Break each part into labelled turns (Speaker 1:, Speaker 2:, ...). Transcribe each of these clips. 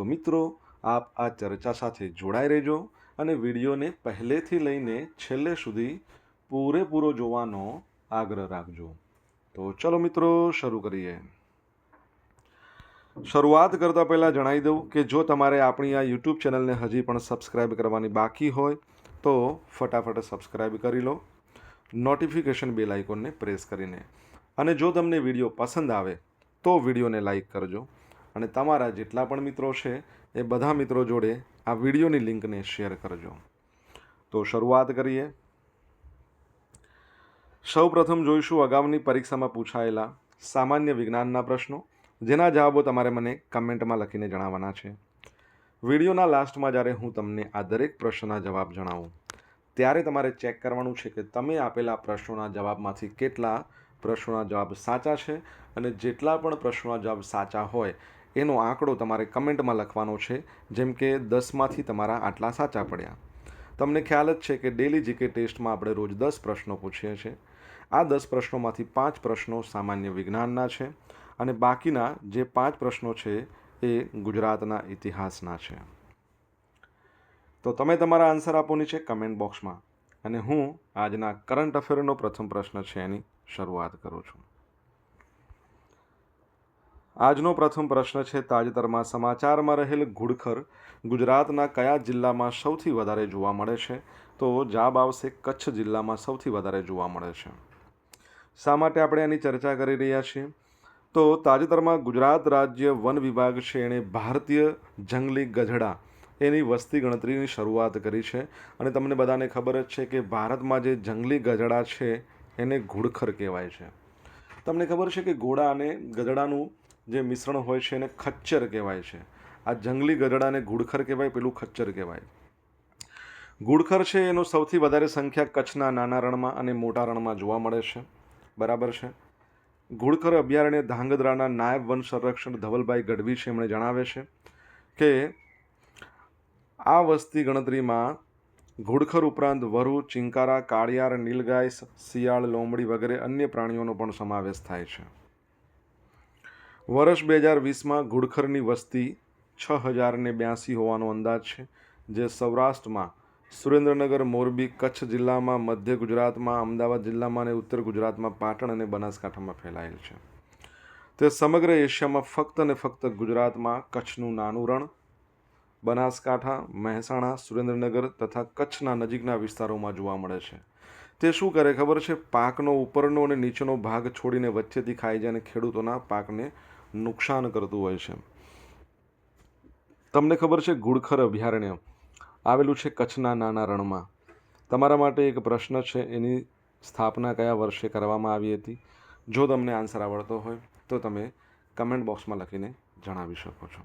Speaker 1: તો મિત્રો, આપ આ ચર્ચા સાથે જોડાઈ રહેજો અને વિડીયોને પહેલેથી લઈને છેલ્લે સુધી પૂરેપૂરો જોવાનો આગ્રહ રાખજો. તો ચલો મિત્રો, શરૂ કરીએ. શરૂઆત કરતાં પહેલાં જણાવી દઉં કે જો તમારે આપણી આ યુટ્યુબ ચેનલને હજી પણ સબસ્ક્રાઈબ કરવાની બાકી હોય, તો ફટાફટ સબસ્ક્રાઈબ કરી લો. નોટિફિકેશન બેલ આઇકોનને પ્રેસ કરીને. અને જો તમને વીડિયો પસંદ આવે, તો વિડીયોને લાઇક કરજો. અને તમારા જેટલા પણ મિત્રો છે, એ બધા મિત્રો જોડે આ વિડીયોની લિંકને શેર કરજો. તો શરૂઆત કરીએ. સૌપ્રથમ જોઈશું અગાઉની પરીક્ષામાં પૂછાયેલા સામાન્ય વિજ્ઞાનના પ્રશ્નો, જેના જવાબો તમારે મને કમેન્ટમાં લખીને જણાવવાના છે. વિડીયોના લાસ્ટમાં જ્યારે હું તમને આ દરેક પ્રશ્નના જવાબ જણાવું, ત્યારે તમારે ચેક કરવાનું છે કે તમે આપેલા પ્રશ્નોના જવાબમાંથી કેટલા પ્રશ્નોના જવાબ સાચા છે અને જેટલા પણ પ્રશ્નોના જવાબ સાચા હોય એનો આંકડો તમારે કમેન્ટમાં લખવાનો છે, જેમ કે દસમાંથી તમારા આટલા સાચા પડ્યા. તમને ખ્યાલ જ છે કે ડેલી જીકે ટેસ્ટમાં આપણે રોજ દસ પ્રશ્નો પૂછીએ છીએ. આ દસ પ્રશ્નોમાંથી પાંચ પ્રશ્નો સામાન્ય વિજ્ઞાનના છે અને બાકીના જે પાંચ પ્રશ્નો છે એ ગુજરાતના ઇતિહાસના છે. તો તમે તમારા આન્સર આપો નીચે કમેન્ટ બોક્સમાં. અને હું આજના કરંટ અફેરનો પ્રથમ પ્રશ્ન છે એની શરૂઆત કરું છું. આજનો પ્રથમ પ્રશ્ન છે, તાજેતરમાં સમાચારમાં રહેલ ઘુડખર ગુજરાતના કયા જિલ્લામાં સૌથી વધારે જોવા મળે છે? તો જાબ આવશે, કચ્છ જિલ્લામાં સૌથી વધારે જોવા મળે છે. શા માટે આપણે આની ચર્ચા કરી રહ્યા છીએ? તો તાજેતરમાં ગુજરાત રાજ્ય વન વિભાગ છે, એણે ભારતીય જંગલી ગધેડા એની વસ્તી ગણતરીની શરૂઆત કરી છે. અને તમને બધાને ખબર જ છે કે ભારતમાં જે જંગલી ગધેડા છે, એને ઘુડખર કહેવાય છે. તમને ખબર છે કે ઘોડા અને ગધેડાનું જે મિશ્રણ હોય છે એને ખચ્ચર કહેવાય છે. આ જંગલી ગધેડાને ઘુડખર કહેવાય, પેલું ખચ્ચર કહેવાય. ઘુડખર છે એનો સૌથી વધારે સંખ્યા કચ્છના નાના રણમાં અને મોટા રણમાં જોવા મળે છે. બરાબર છે? ઘુડખર અભયારણ્ય ધાંગધ્રાના નાયબ વન સંરક્ષણ ધવલભાઈ ગઢવી છે, એમણે જણાવે છે કે આ વસ્તી ગણતરીમાં ઘુડખર ઉપરાંત વરુ, ચિંકારા, કાળિયાર, નીલગાય, શિયાળ, લોમડી વગેરે અન્ય પ્રાણીઓનો પણ સમાવેશ થાય છે. વર્ષ બે હજાર વીસમાં ઘુડખરની વસ્તી છ હજારને બ્યાસી હોવાનો અંદાજ છે, જે સૌરાષ્ટ્રમાં સુરેન્દ્રનગર, મોરબી, કચ્છ જિલ્લામાં, મધ્ય ગુજરાતમાં, અમદાવાદ જિલ્લામાં અને ઉત્તર ગુજરાતમાં પાટણ અને બનાસકાંઠામાં ફેલાયેલ છે. તે સમગ્ર એશિયામાં ફક્ત અને ફક્ત ગુજરાતમાં કચ્છનું નાનું રણ, બનાસકાંઠા, મહેસાણા, સુરેન્દ્રનગર તથા કચ્છના નજીકના વિસ્તારોમાં જોવા મળે છે. તે શું કરે ખબર છે? પાકનો ઉપરનો અને નીચેનો ભાગ છોડીને વચ્ચેથી ખાઈ જાય અને ખેડૂતોના પાકને નુકસાન કરતું હોય છે. તમને ખબર છે ગુડખર અભયારણ્ય? આવેલું છે કચ્છના નાના રણમાં. તમારા માટે એક પ્રશ્ન છે, એની સ્થાપના કયા વર્ષે કરવામાં આવી હતી? જો તમને આન્સર આવડતો હોય, તો તમે કમેન્ટ બોક્સમાં લખીને જણાવી શકો છો.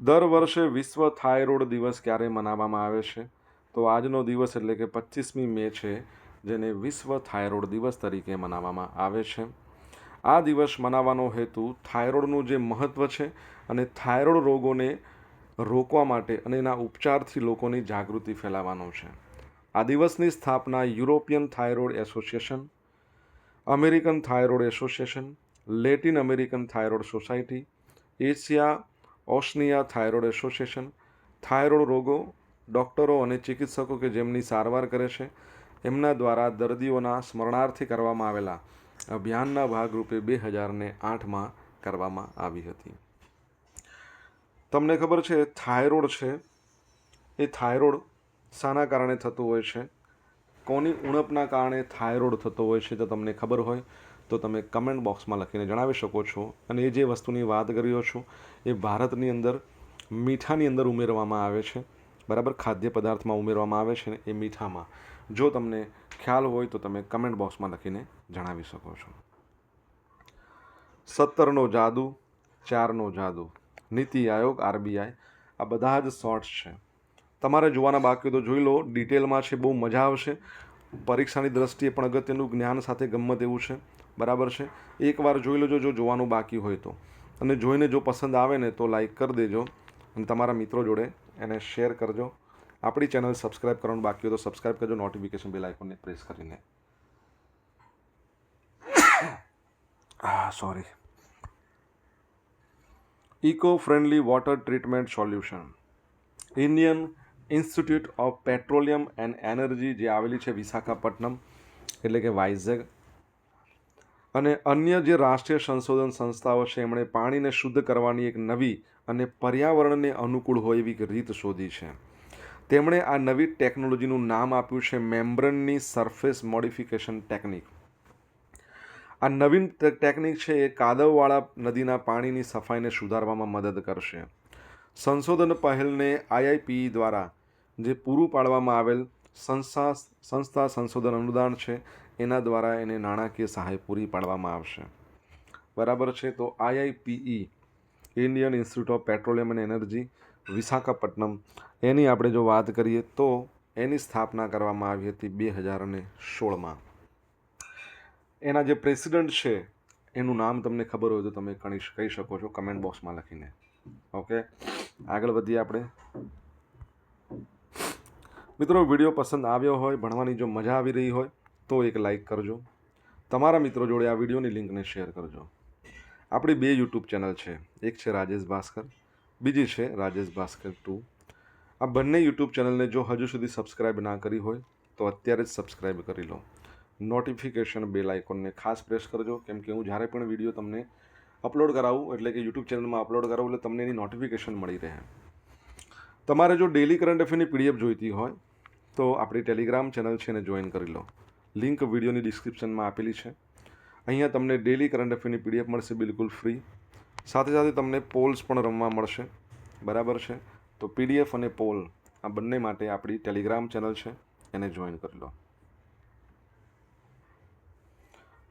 Speaker 1: દર વર્ષે વિશ્વ થાઇરોઇડ દિવસ ક્યારે મનાવવામાં આવે છે? તો આજનો દિવસ એટલે કે પચીસમી મે છે, જેને વિશ્વ થાઇરોઇડ દિવસ તરીકે મનાવવામાં આવે છે. આ દિવસ મનાવવાનો હેતુ થાઇરોઇડનું જે મહત્ત્વ છે અને થાઇરોઇડ રોગોને રોકવા માટે અને એના ઉપચારથી લોકોની જાગૃતિ ફેલાવવાનો છે. આ દિવસની સ્થાપના European thyroid association, American thyroid association, Latin American thyroid society, Asia Oceania thyroid association, thyroid રોગો, ડૉક્ટરો અને ચિકિત્સકો કે જેમની સારવાર કરે છે, એમના દ્વારા દર્દીઓના સ્મરણાર્થે કરવામાં આવેલા અભિયાનના ભાગરૂપે બે હજારને આઠમાં કરવામાં આવી હતી. તમને ખબર છે, થાઇરોઇડ છે. એ થાઇરોઇડ શાના કારણે થતું હોય છે? કોની ઉણપના કારણે થાઇરોઇડ થતો હોય છે તો તમને ખબર હોય તો તમે કમેન્ટ બોક્સમાં લખીને જણાવી શકો છો. અને એ જે વસ્તુની વાત કર્યો છું, એ ભારતની અંદર મીઠાની અંદર ઉમેરવામાં આવે છે. બરાબર? ખાદ્ય પદાર્થમાં ઉમેરવામાં આવે છે ને એ મીઠામાં. જો તમને ખ્યાલ હોય તો તમે કમેન્ટ બોક્સમાં લખીને જણાવી શકો છો. સત્તરનો જાદુ, ચારનો જાદુ. નીતિ આયોગ, આરબીઆઈ. આ બધા જ શોર્ટ્સ છે. તમારે જોવાના બાકી તો જોઈ લો, ડિટેલમાં છે, બહુ મજા આવશે. પરીક્ષાની દ્રષ્ટિએ પણ અગત્યનું જ્ઞાન સાથે ગમત એવું છે. બરાબર છે? એકવાર જોઈ લેજો, જો જોવાનું બાકી હોય તો. અને જોઈને જો પસંદ આવે ને, તો લાઈક કરી દેજો. અને તમારા મિત્રો જોડે એને શેર કરજો. આપણી ચેનલ સબસ્ક્રાઈબ કરવાનું બાકી હોય તો સબસ્ક્રાઈબ કરજો. નોટિફિકેશન બેલ આઇકોનને પ્રેસ કરીને. આ sorry eco friendly water treatment solution Indian Institute of Petroleum and Energy જે આવેલી છે વિશાખાપટ્ટનમ, એટલે કે વાઇઝેગ, અને અન્ય જે રાષ્ટ્રીય સંશોધન સંસ્થાઓ છે, એમણે પાણીને શુદ્ધ કરવાની એક નવી અને પર્યાવરણને અનુકૂળ હોય એવી રીત શોધી છે. તેમણે આ નવી ટેકનોલોજીનું નામ આપ્યું છે મેમ્બ્રનની સરફેસ મોડિફિકેશન ટેકનિક. આ નવીન ટેકનિક છે એ કાદવવાળા નદીના પાણીની સફાઈને સુધારવામાં મદદ કરશે. સંશોધન પહેલને આઈઆઈપી દ્વારા જે પૂરું પાડવામાં આવેલ સંસ્થા સંસ્થા સંશોધન અનુદાન છે, એના દ્વારા એને નાણાકીય સહાય પૂરી પાડવામાં આવશે. બરાબર છે, તો IIPE Indian Institute of Petroleum and Energy, Visakhapatnam, એની આપણે જો વાત કરીએ તો એની સ્થાપના કરવામાં આવી હતી બે હજાર અને સોળમાં. એના જે પ્રેસિડન્ટ છે, એનું નામ તમને ખબર હોય તો તમે કણી કહી શકો છો કમેન્ટ બોક્સમાં લખીને. ઓકે? આગળ વધીએ આપણે. મિત્રો, વીડિયો પસંદ આવ્યો હોય, ભણવાની જો મજા આવી રહી હોય, તો એક લાઈક કરજો. તમારા મિત્રો જોડે આ વિડીયોની લિંકને શેર કરજો. આપણી બે યુટ્યુબ ચેનલ છે. એક છે રાજેશ ભાસ્કર, બીજી છે રાજેશ ભાસ્કર ટુ. આ બંને યુટ્યુબ ચેનલને જો હજુ સુધી સબસ્ક્રાઈબ ના કરી હોય, તો અત્યારે જ સબસ્ક્રાઈબ કરી લો. નોટિફિકેશન બેલ આઇકોનને ખાસ પ્રેસ કરજો. કેમ કે હું જ્યારે પણ વીડિયો તમને અપલોડ કરાવું, એટલે કે યુટ્યુબ ચેનલમાં અપલોડ કરાવું, એટલે તમને એની નોટિફિકેશન મળી રહે. તમારે જો ડેલી કરંટ અફેરની પીડીએફ જોઈતી હોય, તો આપણી ટેલિગ્રામ ચેનલ છે એને જોઈન કરી લો. લિંક વિડીયોની ડિસ્ક્રિપ્શનમાં આપેલી છે. અહીંયા તમને ડેલી કરંટ અફેરની પીડીએફ મળશે બિલકુલ ફ્રી સાથે સાથે તમને પોલ્સ પણ રમવા મળશે. બરાબર છે? તો પીડીએફ અને પોલ આ બંને માટે આપણી ટેલિગ્રામ ચેનલ છે, એને જોઈન કરી લો.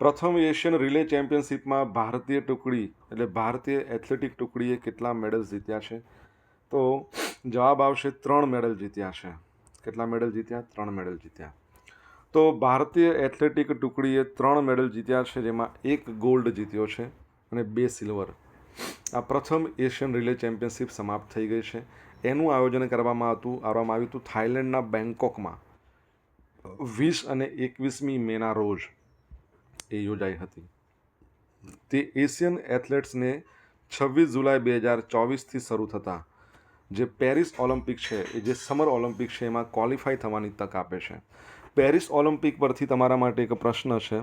Speaker 1: પ્રથમ એશિયન રિલે ચેમ્પિયનશિપમાં ભારતીય ટુકડી, એટલે ભારતીય એથ્લેટિક ટુકડીએ કેટલા મેડલ જીત્યા છે? તો જવાબ આવશે ત્રણ મેડલ જીત્યા છે. કેટલા મેડલ જીત્યા? ત્રણ મેડલ જીત્યા. તો ભારતીય એથ્લેટિક ટુકડીએ ત્રણ મેડલ જીત્યા છે, જેમાં એક ગોલ્ડ જીત્યો છે અને બે સિલ્વર. આ પ્રથમ એશિયન રિલે ચેમ્પિયનશિપ સમાપ્ત થઈ ગઈ છે. એનું આયોજન કરવામાં હતું, આવવામાં આવ્યું હતું થાઇલેન્ડના બેંકોકમાં વીસ અને એકવીસમી મેના રોજ. એ યોજાઈ હતી. તે એશિયન એથ્લેટ્સને છવ્વીસ જુલાઈ બે હજાર ચોવીસથી શરૂ થતા, જે પેરિસ ઓલિમ્પિક છે, એ જે સમર ઓલિમ્પિક છે, એમાં ક્વોલિફાય થવાની તક આપે છે. પેરિસ ઓલિમ્પિક પરથી તમારા માટે એક પ્રશ્ન છે.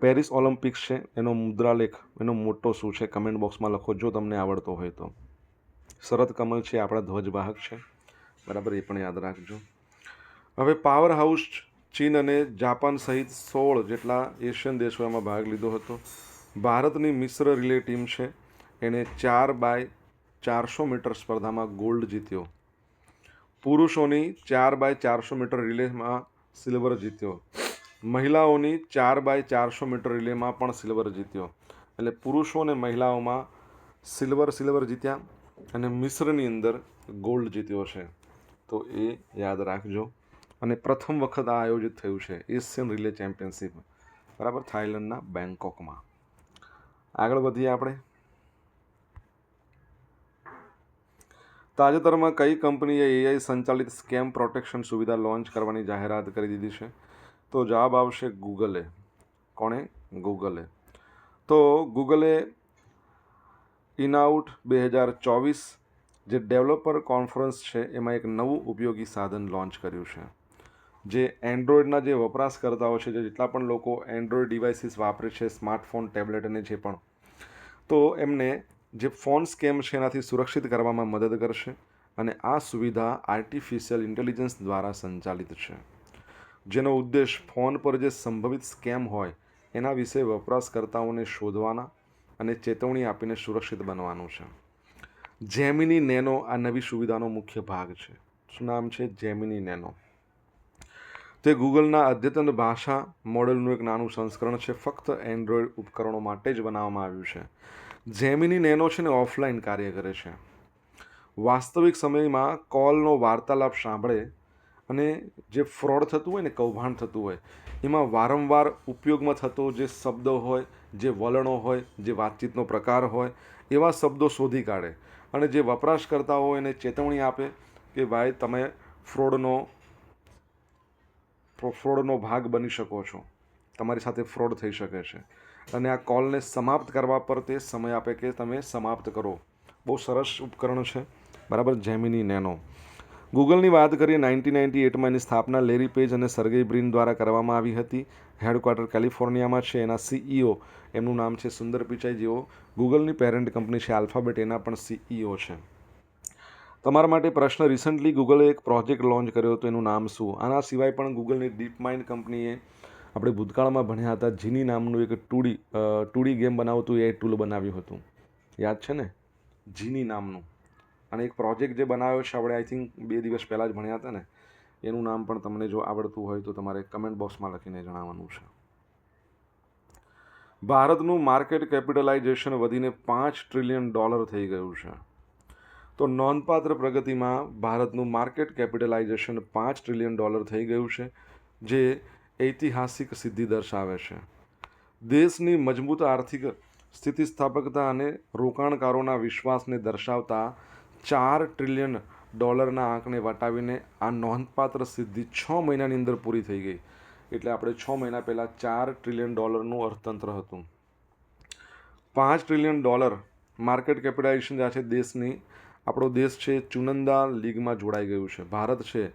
Speaker 1: પેરિસ ઓલિમ્પિક છે, એનો મુદ્રાલેખ, એનો મોટો શું છે? કમેન્ટ બોક્સમાં લખો, જો તમને આવડતો હોય તો. શરદ કમલ છે, આપણા ધ્વજવાહક છે. બરાબર, એ પણ યાદ રાખજો. હવે પાવર હાઉસ ચીન અને જાપાન સહિત સોળ જેટલા એશિયન દેશો એમાં ભાગ લીધો હતો. ભારતની મિશ્ર રિલે ટીમ છે. એણે ચાર બાય ચારસો મીટર સ્પર્ધામાં ગોલ્ડ જીત્યો. પુરુષોની ચાર બાય ચારસો મીટર રિલેમાં સિલ્વર જીત્યો. મહિલાઓની ચાર બાય ચારસો મીટર રિલેમાં પણ સિલ્વર જીત્યો. એટલે પુરુષો અને મહિલાઓમાં સિલ્વર સિલ્વર જીત્યા અને મિશ્રની અંદર ગોલ્ડ જીત્યો છે. તો એ યાદ રાખજો. અને પ્રથમ વખત આ આયોજિત થયું છે એશિયન રિલે ચેમ્પિયનશિપ બરાબર? થાઇલેન્ડના બેંકોકમાં આગળ વધીએ આપણે. તાજેતરમાં કઈ કંપનીએ એઆઈ સંચાલિત સ્કેમ પ્રોટેક્શન સુવિધા લોન્ચ કરવાની જાહેરાત કરી દીધી છે? તો જવાબ આવશે ગૂગલે કોણે? ગૂગલે તો ગૂગલે ઇનઆઉટ બે હજાર ચોવીસ જે ડેવલપર કોન્ફરન્સ છે, એમાં એક નવું ઉપયોગી સાધન લોન્ચ કર્યું છે. જે એન્ડ્રોઈડના જે વપરાશકર્તાઓ છે, જે જેટલા પણ લોકો એન્ડ્રોઈડ ડિવાઇસીસ વાપરે છે, સ્માર્ટફોન, ટેબ્લેટ અને જે પણ, તો એમને જે ફોન સ્કેમ છે એનાથી સુરક્ષિત કરવામાં મદદ કરશે અને આ સુવિધા આર્ટિફિશિયલ ઇન્ટેલિજન્સ દ્વારા સંચાલિત છે. જેનો ઉદ્દેશ ફોન પર જે સંભવિત સ્કેમ હોય, એના વિશે વપરાશકર્તાઓને શોધવાના અને ચેતવણી આપીને સુરક્ષિત બનવાનું છે. જેમિની નેનો આ નવી સુવિધાનો મુખ્ય ભાગ છે. શું નામ છે? Gemini nano. તે ગૂગલના અદ્યતન ભાષા મોડેલનું એક નાનું સંસ્કરણ છે. ફક્ત એન્ડ્રોઈડ ઉપકરણો માટે જ બનાવવામાં આવ્યું છે. જેમિની નેનો છે ને ઓફલાઈન કાર્ય કરે છે. વાસ્તવિક સમયમાં કોલનો વાર્તાલાપ સાંભળે અને જે ફ્રોડ થતું હોય ને કૌભાંડ થતું હોય, એમાં વારંવાર ઉપયોગમાં થતો જે શબ્દો હોય, જે વલણો હોય, જે વાતચીતનો પ્રકાર હોય, એવા શબ્દો શોધી કાઢે અને જે વપરાશકર્તા હોય એને ચેતવણી આપે કે, ભાઈ, તમે ફ્રોડનો ફ્રોડનો ભાગ બની શકો છો. તમારી સાથે ફ્રોડ થઈ શકે છે. અને આ કોલને સમાપ્ત કરવા પર તે સમય આપે કે તમે સમાપ્ત કરો. બહુ સરસ ઉપકરણ છે. બરાબર? જેમિની નેનો ગૂગલની વાત કરીએ, નાઇન્ટીન નાઇન્ટી એટમાં એની સ્થાપના લેરી પેજ અને સરગેઈ બ્રિન દ્વારા કરવામાં આવી હતી. હેડક્વાર્ટર કેલિફોર્નિયામાં છે. એના સીઈઓ એમનું નામ છે સુંદર પિચાઈ. જેઓ ગૂગલની પેરેન્ટ કંપની છે. આલ્ફાબેટ એના પણ સીઈઓ છે. તમારા માટે પ્રશ્ન. રિસન્ટલી ગૂગલે એક પ્રોજેક્ટ લોન્ચ કર્યો હતો, એનું નામ શું? આના સિવાય પણ ગૂગલની ડીપ માઇન્ડ કંપનીએ આપણે ભૂતકાળમાં ભણ્યા હતા, જીની નામનું એક ટુડી ટુડી ગેમ બનાવતું, એ ટૂલ બનાવ્યું હતું. યાદ છે ને? જીની નામનું. અને એક પ્રોજેક્ટ જે બનાવ્યો છે, આપણે આઈ થિંક બે દિવસ પહેલાં જ ભણ્યા હતા ને, એનું નામ પણ તમને જો આવડતું હોય તો તમારે કમેન્ટ બોક્સમાં લખીને જણાવવાનું છે. ભારતનું માર્કેટ કેપિટલાઇઝેશન વધીને પાંચ ટ્રિલિયન ડોલર થઈ ગયું છે. તો નોંધપાત્ર પ્રગતિમાં ભારતનું માર્કેટ કેપિટલાઇઝેશન પાંચ ટ્રિલિયન ડોલર થઈ ગયું છે, જે ઐતિહાસિક સિદ્ધિ દર્શાવે છે. દેશની મજબૂત આર્થિક સ્થિતિસ્થાપકતા અને રોકાણકારોના વિશ્વાસને દર્શાવતા ચાર ટ્રિલિયન ડોલરના આંકને વટાવીને આ નોંધપાત્ર સિદ્ધિ છ મહિનાની અંદર પૂરી થઈ ગઈ. એટલે આપણે છ મહિના પહેલાં ચાર ટ્રિલિયન ડોલરનું અર્થતંત્ર હતું. પાંચ ટ્રિલિયન ડોલર માર્કેટ કેપિટલાઇઝેશન જે છે, દેશની આપણો દેશ છે ચુનંદા લીગમાં જોડાઈ ગયું છે. ભારત છે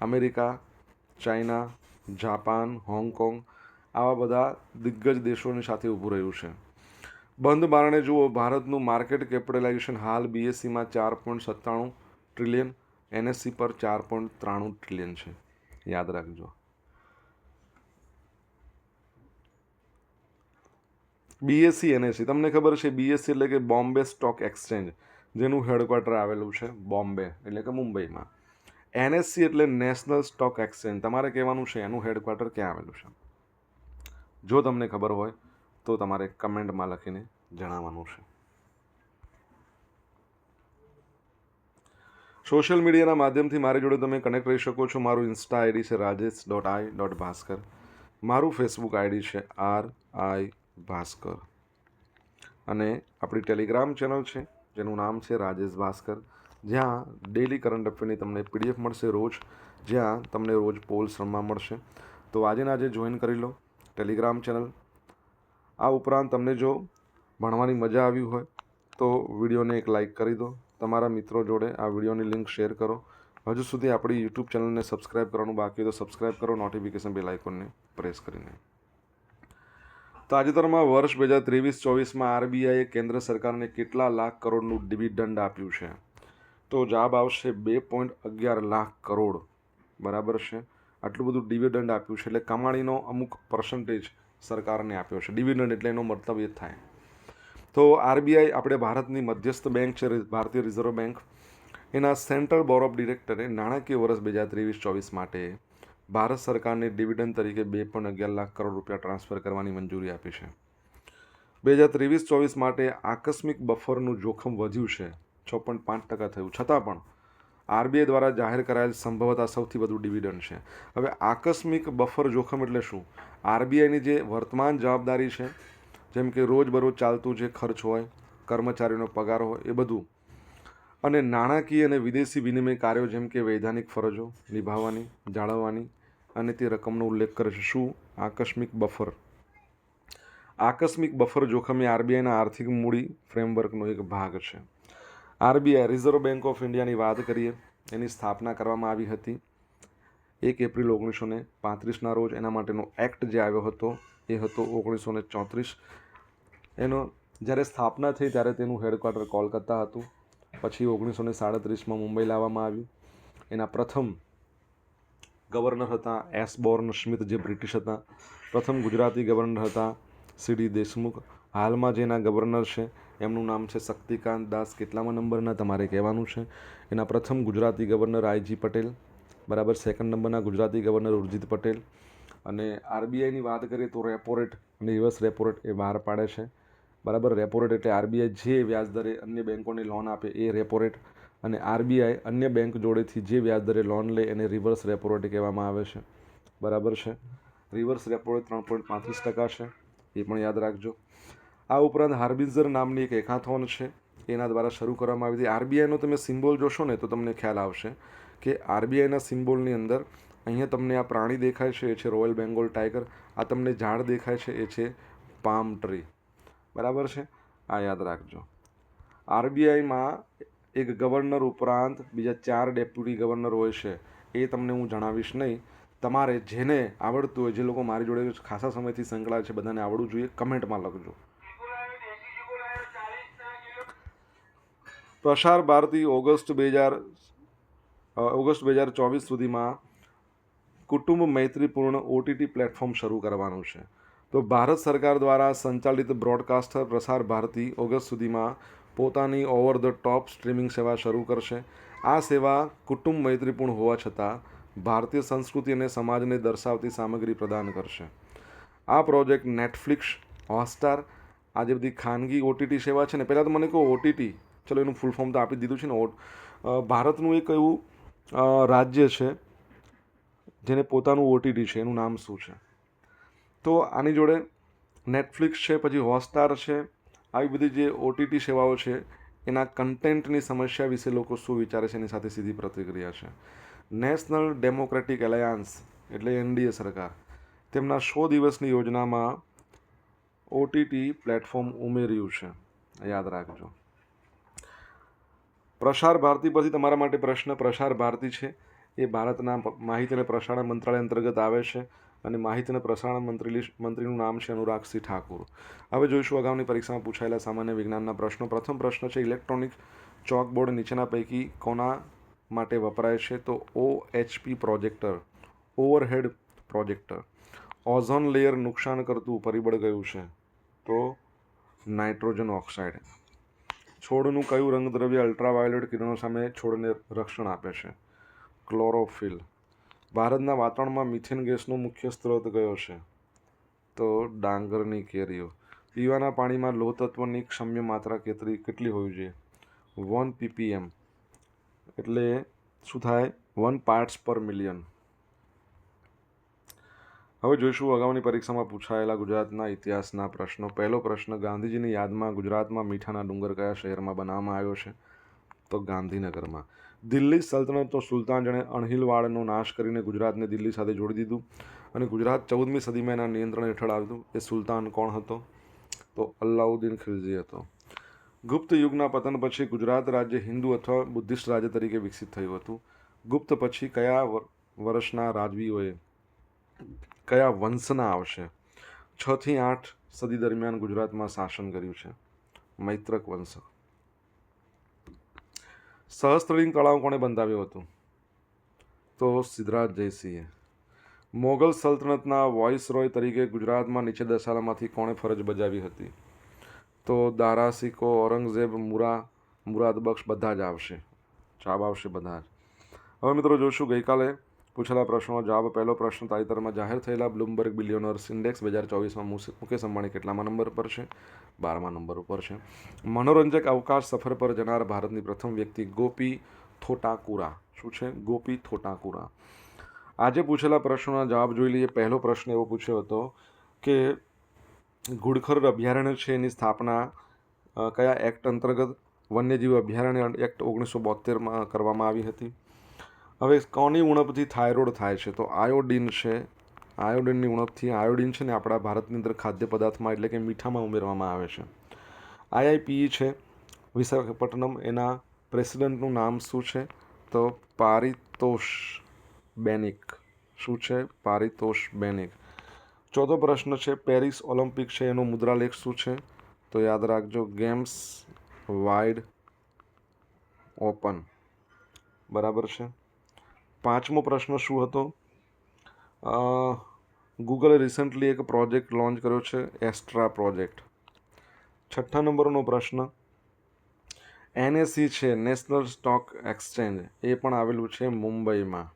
Speaker 1: અમેરિકા, ચાઇના, જાપાન, હોંગકોંગ આવા બધા દિગ્ગજ દેશોની સાથે ઊભું રહ્યું છે. બંધ બારણે જુઓ, ભારતનું માર્કેટ કેપિટલાઇઝેશન હાલ બીએસસીમાં ચાર પોઈન્ટ સત્તાણું ટ્રિલિયન એનએસસી પર ચાર પોઈન્ટ ત્રાણું ટ્રિલિયન છે. યાદ રાખજો. બીએસસી એનએસસી તમને ખબર છે બીએસસી એટલે કે બોમ્બે સ્ટોક એક્સચેન્જ. જેનું હેડક્વાર્ટર આવેલું છે બોમ્બે, એટલે કે મુંબઈમાં. એનએસસી એટલે નેશનલ સ્ટોક એક્સચેન્જ. તમારે કહેવાનું છે એનું હેડક્વાર્ટર ક્યાં આવેલું છે? જો તમને ખબર હોય, તો તમારે કમેન્ટમાં લખીને જણાવવાનું છે. સોશિયલ મીડિયાના માધ્યમથી મારી જોડે તમે કનેક્ટ રહી શકો છો. મારું ઇન્સ્ટા આઈડી છે Rajesh dot I dot Bhaskar. મારું ફેસબુક આઈડી છે આર આઈ ભાસ્કર. અને આપણી ટેલિગ્રામ ચેનલ છે જેનું નામ છે રાજેશ ભાસ્કર. જ્યાં ડેલી કરંટ અફેરની તમને પીડીએફ મળશે રોજ. જ્યાં તમને રોજ પોલ્સ રમવા મળશે. તો આજે ને આજે જોઈન કરી લો ટેલિગ્રામ ચેનલ આ ઉપરાંત તમને જો ભણવાની મજા આવી હોય, તો વિડીયોને એક લાઇક કરી દો. તમારા મિત્રો જોડે આ વિડીયોની લિંક શેર કરો. હજુ સુધી આપણી યુટ્યુબ ચેનલને સબસ્ક્રાઇબ કરવાનું બાકી તો સબસ્ક્રાઇબ કરો. નોટિફિકેશન બેલ આઇકોનને પ્રેસ કરીને. તાજેતરમાં વર્ષ બે હજાર ત્રેવીસ ચોવીસમાં આરબીઆઈએ કેન્દ્ર સરકારને કેટલા લાખ કરોડનું ડિવિડન્ડ આપ્યું છે? તો જવાબ આવશે બે પોઈન્ટ અગિયાર લાખ કરોડ. બરાબર છે? આટલું બધું ડિવિડન્ડ આપ્યું છે એટલે કમાણીનો અમુક પર્સન્ટેજ સરકારને આપ્યો છે. ડિવિડન્ડ એટલે એનો મતલબ એ થાય. તો આરબીઆઈ આપણે ભારતની મધ્યસ્થ બેંક છે, ભારતીય રિઝર્વ બેંક. એના સેન્ટ્રલ બોર્ડ ઓફ ડિરેક્ટરે નાણાકીય વર્ષ બે હજાર ત્રેવીસ ચોવીસ માટે ભારત સરકારને ડિવિડન્ડ તરીકે બે પોઈન્ટ અગિયાર લાખ કરોડ રૂપિયા ટ્રાન્સફર કરવાની મંજૂરી આપી છે. બે હજાર ત્રેવીસ ચોવીસ માટે આકસ્મિક બફરનું જોખમ વધ્યું છે. છ પોઈન્ટ પાંચ ટકા થયું. છતાં પણ આરબીઆઈ દ્વારા જાહેર કરાયેલ સંભવતા સૌથી વધુ ડિવિડન્ડ છે. હવે આકસ્મિક બફર જોખમ એટલે શું? આરબીઆઈની જે વર્તમાન જવાબદારી છે, જેમ કે રોજબરોજ ચાલતું જે ખર્ચ હોય કર્મચારીનો પગાર હોય, એ બધું, અને નાણાકીય અને વિદેશી વિનિમય કાર્યો જેમ કે વૈધાનિક ફરજો નિભાવવાની, જાળવવાની અને તે રકમનો ઉલ્લેખ કરે છે. શું? આકસ્મિક બફર. આકસ્મિક બફર જોખમ એ આરબીઆઈના આર્થિક મૂડી ફ્રેમવર્કનો એક ભાગ છે. આરબીઆઈ, રિઝર્વ બેંક ઓફ ઇન્ડિયાની વાત કરીએ, એની સ્થાપના કરવામાં આવી હતી એક એપ્રિલ ઓગણીસો ને પાંત્રીસના રોજ. એના માટેનો એક્ટ જે આવ્યો હતો, એ હતો ઓગણીસો ને ચોત્રીસ. એનો જ્યારે સ્થાપના થઈ ત્યારે તેનું હેડક્વાર્ટર કોલકાતા હતું. પછી ઓગણીસો ને સાડત્રીસમાં મુંબઈ લાવવામાં આવ્યું. એના પ્રથમ ગવર્નર હતા, એસ બોર્ન સ્મિથ જે બ્રિટિશ હતા. પ્રથમ ગુજરાતી ગવર્નર હતા સીડી દેશમુખ. હાલમાં જેના ગવર્નર છે, એમનું નામ છે શક્તિકાંત દાસ. કેટલામાં નંબરના તમારે કહેવાનું છે? એના પ્રથમ ગુજરાતી ગવર્નર આઈજી પટેલ, બરાબર સેકન્ડ નંબરના ગુજરાતી ગવર્નર ઉર્જિત પટેલ. અને આરબીઆઈની વાત કરીએ તો રેપો રેટ અને રિવર્સ રેપો રેટ એ બહાર પાડે છે. બરાબર રેપો રેટ એટલે આરબીઆઈ જે વ્યાજ દરે અન્ય બેંકોને લોન આપે એ રેપો રેટ અને આરબીઆઈ અન્ય બેંક જોડેથી જે વ્યાજ દરે લોન લે એને રિવર્સ રેપો રેટ કહેવામાં આવે છે. બરાબર છે? રિવર્સ રેપો રેટ ત્રણ પોઈન્ટ પાંત્રીસ ટકા છે. એ પણ યાદ રાખજો. આ ઉપરાંત હાર્બિન્ઝર નામની એક એકાથોન છે. એના દ્વારા શરૂ કરવામાં આવી હતી. આરબીઆઈનો તમે સિમ્બોલ જોશો ને તો તમને ખ્યાલ આવશે કે આરબીઆઈના સિમ્બોલની અંદર અહીંયા તમને આ પ્રાણી દેખાય છે, એ છે રોયલ બેંગોલ ટાઈગર. આ તમને ઝાડ દેખાય છે, એ છે પામ ટ્રી. બરાબર છે? આ યાદ રાખજો. આરબીઆઈમાં એક ગવર્નર ઉપરાંત બીજા ચાર ડેપ્યુટી ગવર્નર હોય છે, એ તમને હું જણાવીશ નહીં. તમારે જેને આવડતું હોય, જે લોકો મારી જોડે ખાસા સમયથી સંકળાય છે, બધાને આવડવું જોઈએ, કમેન્ટમાં લખજો. પ્રસાર ભારતી ઓગસ્ટ બે હજાર ઓગસ્ટ બે હજાર ચોવીસ સુધીમાં કુટુંબ મૈત્રીપૂર્ણ ઓટીટી પ્લેટફોર્મ શરૂ કરવાનું છે. તો ભારત સરકાર દ્વારા સંચાલિત બ્રોડકાસ્ટર પ્રસાર ભારતી ઓગસ્ટ સુધીમાં પોતાની ઓવર ધ ટોપ સ્ટ્રીમિંગ સેવા શરૂ કરશે. આ સેવા કુટુંબ મૈત્રીપૂર્ણ હોવા છતાં ભારતીય સંસ્કૃતિ અને સમાજને દર્શાવતી સામગ્રી પ્રદાન કરશે. આ પ્રોજેક્ટ નેટફ્લિક્સ, હોટસ્ટાર આ જે બધી ખાનગી ઓટીટી સેવા છે ને, પહેલાં તો મને કહો ઓટીટી, ચલો એનું ફૂલ ફોર્મ તો આપી દીધું છે ને ભારતનું એક એવું રાજ્ય છે, જેને પોતાનું ઓટીટી છે, એનું નામ શું છે? તો આની જોડે નેટફ્લિક્સ છે, પછી હોટસ્ટાર છે આવી બધી જે ઓટીટી સેવાઓ છે, એના કન્ટેન્ટની સમસ્યા વિશે લોકો શું વિચારે છે, એની સાથે સીધી પ્રતિક્રિયા છે. નેશનલ ડેમોક્રેટિક એલાયન્સ એટલે એનડીએ સરકાર, તેમના સો દિવસની યોજનામાં ઓટીટી પ્લેટફોર્મ ઉમેર્યું છે. યાદ રાખજો. પ્રસાર ભારતી પરથી તમારા માટે પ્રશ્ન પ્રસાર ભારતી છે. એ ભારતના માહિતી અને પ્રસારણ મંત્રાલય અંતર્ગત આવે છે. અને માહિતી અને પ્રસારણ મંત્રી મંત્રીનું નામ છે અનુરાગસિંહ ઠાકુર. હવે જોઈશું અગાઉની પરીક્ષામાં પૂછાયેલા સામાન્ય વિજ્ઞાનના પ્રશ્નો. પ્રથમ પ્રશ્ન છે, ઇલેક્ટ્રોનિક ચોકબોર્ડ નીચેના પૈકી કોના માટે વપરાય છે? તો O HP projector, overhead projector. Ozone layer નુકસાન કરતું પરિબળ કયું છે? તો નાઇટ્રોજન ઓક્સાઇડ. છોડનું કયું રંગદ્રવ્ય અલ્ટ્રાવાયોલેટ કિરણો સામે છોડને રક્ષણ આપે છે? ક્લોરોફિલ. ભારતના વાતાવરણમાં મિથેન ગેસનો મુખ્ય સ્ત્રોત કયો છે? તો ડાંગરની કેરીઓ. પીવાના પાણીમાં લોહ તત્વની ક્ષમ્ય માત્રા કેટલી કેટલી હોવી જોઈએ? One PPM. એટલે શું થાય? One parts per million. હવે જોઈશું અગાઉની પરીક્ષામાં પૂછાયેલા ગુજરાતના ઇતિહાસના પ્રશ્નો. પહેલો પ્રશ્ન, ગાંધીજીની યાદમાં ગુજરાતમાં મીઠાના ડુંગર કયા શહેરમાં બનાવવામાં આવ્યો છે? તો ગાંધીનગરમાં. દિલ્હી સલ્તનતનો સુલતાન જેણે અણહિલવાડનો નાશ કરીને ગુજરાતને દિલ્હી સાથે જોડી દીધું અને ગુજરાત ચૌદમી સદીમાં એના નિયંત્રણ હેઠળ આવ્યું એ સુલતાન કોણ હતો? તો અલ્લાઉદ્દીન ખિલજી હતો. ગુપ્ત યુગના પતન પછી ગુજરાત રાજ્ય હિન્દુ અથવા બુદ્ધિસ્ટ રાજ્ય તરીકે વિકસિત થયું હતું. ગુપ્ત પછી કયા વર- વર્ષના રાજવીઓએ કયા વંશના આવશે? છથી આઠ સદી દરમિયાન ગુજરાતમાં શાસન કર્યું છે. મૈત્રક વંશ. સહસ્ત્રલિંગ તળાવ કોણે બંધાવ્યું હતું? તો સિદ્ધરાજ જયસિંહે. મોગલ સલ્તનતના વોઇસરોય તરીકે ગુજરાતમાં નીચે દશાલામાંથી કોણે ફરજ બજાવી હતી? તો દારા સિકો ઔરંગઝેબ, મુરા, મુરાદબક્ષ બધા જ આવશે. જવાબ આવશે બધા જ. હવે મિત્રો જોશું ગઈકાલે પૂછેલા પ્રશ્નો, જવાબ, પહેલો પ્રશ્ન, તાજેતરમાં જાહેર થયેલા બ્લુમબર્ગ બિલિયોનર્સ ઇન્ડેક્સ બે હજાર ચોવીસમાં મુકેશ અંબાણી કેટલામાં નંબર પર છે? બારમા નંબર ઉપર છે. મનોરંજક અવકાશ સફર પર જનાર ભારતની પ્રથમ વ્યક્તિ ગોપી થોટાકુરા. શું છે? ગોપી થોટાકુરા. આજે પૂછેલા પ્રશ્નોના જવાબ જોઈ લઈએ. પહેલો પ્રશ્ન એવો પૂછ્યો હતો કે ઘુડખર અભયારણ્ય છે એની સ્થાપના કયા એક્ટ અંતર્ગત વન્યજીવ અભયારણ્ય એક્ટ ઓગણીસો બોતેરમાં કરવામાં આવી હતી? હવે કોની ઉણપથી થાઇરોઇડ થાય છે? તો આયોડિન છે. આયોડિનની ઉણપથી આયોડિન છે ને આપણા ભારતની અંદર ખાદ્ય પદાર્થમાં એટલે કે મીઠામાં ઉમેરવામાં આવે છે. આઈઆઈપીઈ છે. વિશાખાપટ્ટનમ. એના પ્રેસિડેન્ટનું નામ શું છે? તો પારિતોષ બેનિક. શું છે? પારિતોષ બેનિક. ચોથો પ્રશ્ન છે, પેરિસ ઓલિમ્પિક છે. એનો મુદ્રાલેખ શું છે? તો યાદ રાખજો, ગેમ્સ વાઇડ ઓપન. બરાબર છે? પાંચમો પ્રશ્ન શું હતો? ગૂગલે રિસન્ટલી એક પ્રોજેક્ટ લોન્ચ કર્યો છે એસ્ટ્રા પ્રોજેક્ટ છઠ્ઠા નંબરનો પ્રશ્ન એનએસસી છે નેશનલ સ્ટોક એક્સચેન્જ એ પણ આવેલું છે મુંબઈમાં.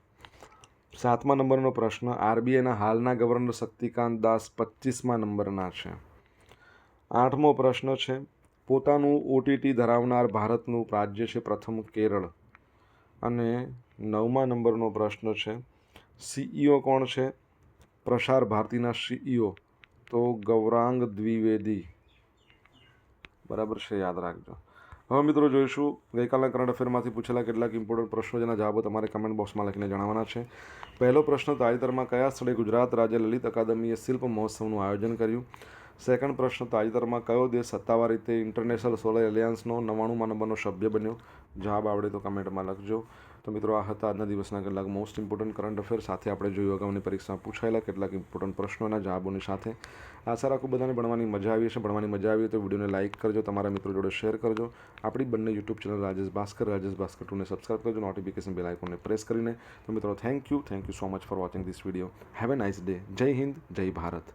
Speaker 1: સાતમા નંબરનો પ્રશ્ન આરબીઆઈના હાલના ગવર્નર શક્તિકાંત દાસ પચીસમા નંબરના છે. આઠમો પ્રશ્ન છે, પોતાનું ઓટીટી ધરાવનાર ભારતનું રાજ્ય છે પ્રથમ કેરળ. અને નવમા નંબરનો પ્રશ્ન છે. સીઈઓ કોણ છે? પ્રસાર ભારતીના સીઈઓ તો ગૌરાંગ દ્વિવેદી. બરાબર છે, યાદ રાખજો. હવે મિત્રો જોઈશું, ગઈકાલના કરંટ અફેરમાંથી પૂછેલા કેટલાક ઇમ્પોર્ટન્ટ પ્રશ્નો જેના જવાબો તમારે કમેન્ટ બોક્સમાં લખીને જણાવવાના છે. પહેલો પ્રશ્ન, તાજેતરમાં કયા સ્થળે ગુજરાત રાજ્ય લલિત અકાદમીએ શિલ્પ મહોત્સવનું આયોજન કર્યું? સેકન્ડ પ્રશ્ન, તાજેતરમાં કયો દેશ સત્તાવાર રીતે ઇન્ટરનેશનલ સોલર એલિયન્સનો નવ્વાણુંમાં નંબરનો સભ્ય બન્યો? જવાબ આવડે તો કમેન્ટમાં લખજો. તો મિત્રો, આ હતા આજના દિવસના કેટલાક મોસ્ટ ઇમ્પોર્ટન્ટ કરંટ અફેર સાથે આપણે જોયું અગાઉની પરીક્ષામાં પૂછાયેલા કેટલાક ઇમ્પોર્ટન્ટ પ્રશ્નોના જવાબોની સાથે. આશા રાખું બધાને ભણવાની મજા આવી છે ભણવાની મજા આવી તો વિડીયોને લાઇક કરજો, તમારા મિત્રો જોડે શેર કરજો. આપણી બંને યુટ્યુબ ચેનલ રાજેશ ભાસ્કર રાજેશ ભાસ્કર ટુને સબસ્ક્રાઇબ કરજો નોટિફિકેશન બેલ આઇકોનને પ્રેસ કરીને. તો મિત્રો thank you thank you so much for watching this video have a nice day Jai Hind, Jai Bharat.